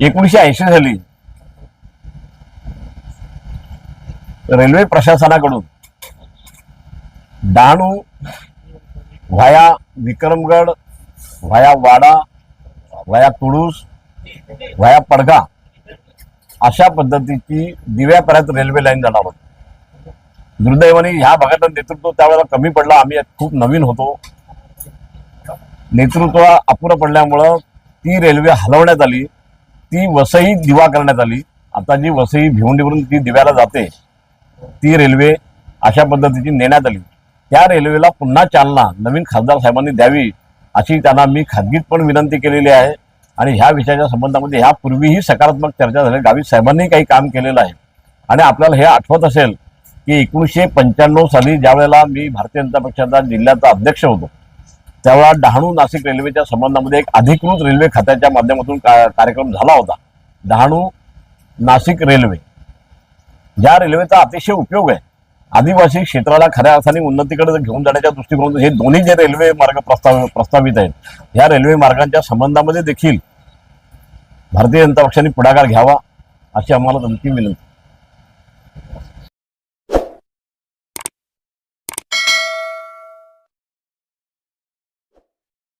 एकोणीशे ऐंशी साली रेल्वे प्रशासनाकडून Dahanu via Vikramgad via Wada via Tulus via Padga अशा पद्धतीची दिव्यापर्यंत रेल्वे लाईन जाणार होती. दुर्दैवाने ह्या भागातलं नेतृत्व त्यावेळेला कमी पडलं. आम्ही खूप नवीन होतो. नेतृत्व अपुरं पडल्यामुळं ती रेल्वे हलवण्यात आली. ती वसई दिवा करण्यात आली. आता जी वसई भिवंडीवरून ती दिव्याला जाते ती रेल्वे अशा पद्धतीची नेण्यात आली. त्या रेल्वेला पुन्हा चालना नवीन खासदार साहेबांनी द्यावी अशी त्यांना मी खाजगीत पण विनंती केलेली आहे. आणि ह्या विषयाच्या संबंधामध्ये ह्यापूर्वीही सकारात्मक चर्चा झाली. गावी साहेबांनी काही काम केलेलं आहे. आणि आपल्याला हे आठवत असेल की एकोणीसशे पंच्याण्णव साली ज्यावेळेला मी भारतीय जनता पक्षाचा जिल्ह्याचा अध्यक्ष होतो त्यावेळा डहाणू नाशिक रेल्वेच्या संबंधामध्ये एक अधिकृत रेल्वे खात्याच्या माध्यमातून का कार्यक्रम झाला होता. डहाणू नाशिक रेल्वे. ज्या रेल्वेचा अतिशय उपयोग आहे. आदिवासी क्षेत्राला खऱ्या अर्थाने उन्नतीकडे घेऊन जाण्याच्या दृष्टिकोनातून हे दोन्ही जे रेल्वे मार्ग प्रस्ताव प्रस्तावित आहेत ह्या रेल्वे मार्गांच्या संबंधामध्ये देखील भारतीय जनता पक्षाने पुढाकार घ्यावा अशी आम्हाला तुमची विनंती.